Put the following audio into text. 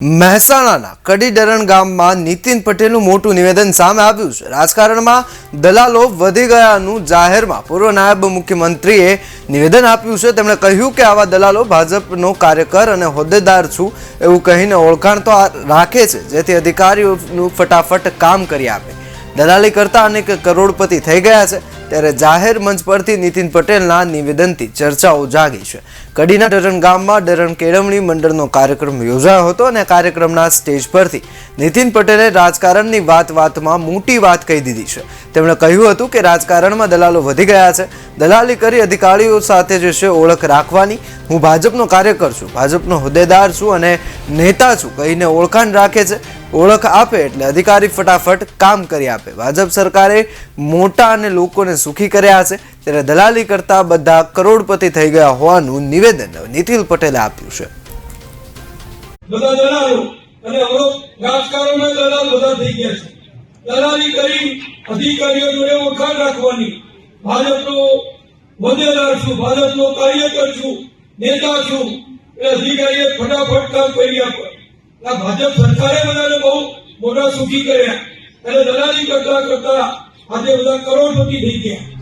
મહેસાણાના કડીડરણ ગામમાં નીતિન પટેલનું મોટું નિવેદન સામે આવ્યું છે. રાજકારણમાં દલાલો વધી ગયાનું જાહેરમાં પૂર્વ નાયબ મુખ્યમંત્રીએ નિવેદન આપ્યું છે. તેમણે કહ્યું કે આવા દલાલો ભાજપનો કાર્યકર અને હોદ્દેદાર છું એવું કહીને ઓળખાણ તો રાખે છે, જેથી અધિકારીઓનું ફટાફટ કામ કરી આપે. દલાલી કરતા અનેક કરોડપતિ થઈ ગયા છે. ત્યારે જાહેર મંચ પરથી નીતિન પટેલના નિવેદનથી ચર્ચાઓ જાગી છે. કડીના ડરણ ગામમાં ડરણ કેળવણી મંડળનો કાર્યક્રમ યોજાયો હતો અને કાર્યક્રમના સ્ટેજ પરથી નીતિન પટેલે રાજકારણની વાત વાતમાં મોટી વાત કહી દીધી છે. તેમણે કહ્યું હતું કે રાજકારણમાં દલાલો વધી ગયા છે. દલાલી કરી અધિકારીઓ સાથે જે છે ઓળખ રાખવાની હું ભાજપનો કાર્યકર છું, ભાજપનો હોદ્દેદાર છું અને નેતા છું, કહીને ઓળખાણ રાખે છે. ઓળખ આપે એટલે અધિકારી ફટાફટ કામ કરી આપે. ભાજપ સરકારે મોટા અને લોકોને સુખી કર્યા છે ત્યારે દલાલી કરતા બધા કરોડપતિ થઈ ગયા હોવાનું નિવેદન નીતિન પટેલે આપ્યું છે. દલાલો કરી, અધિકારીઓ જોડે વખાણ રાખવાની, ભાજપનો હોદ્દેદાર છું, ભાજપનો કાર્યકર છું, નેતા છું અધિકારીએ ફટાફટ કામ કરી આપે. ભાજપ સરકારે બધાને મોટા સુખી કર્યા. અને દલાલી કરતા કરતા આજે બધા કરોડપતિ થઈ ગયા.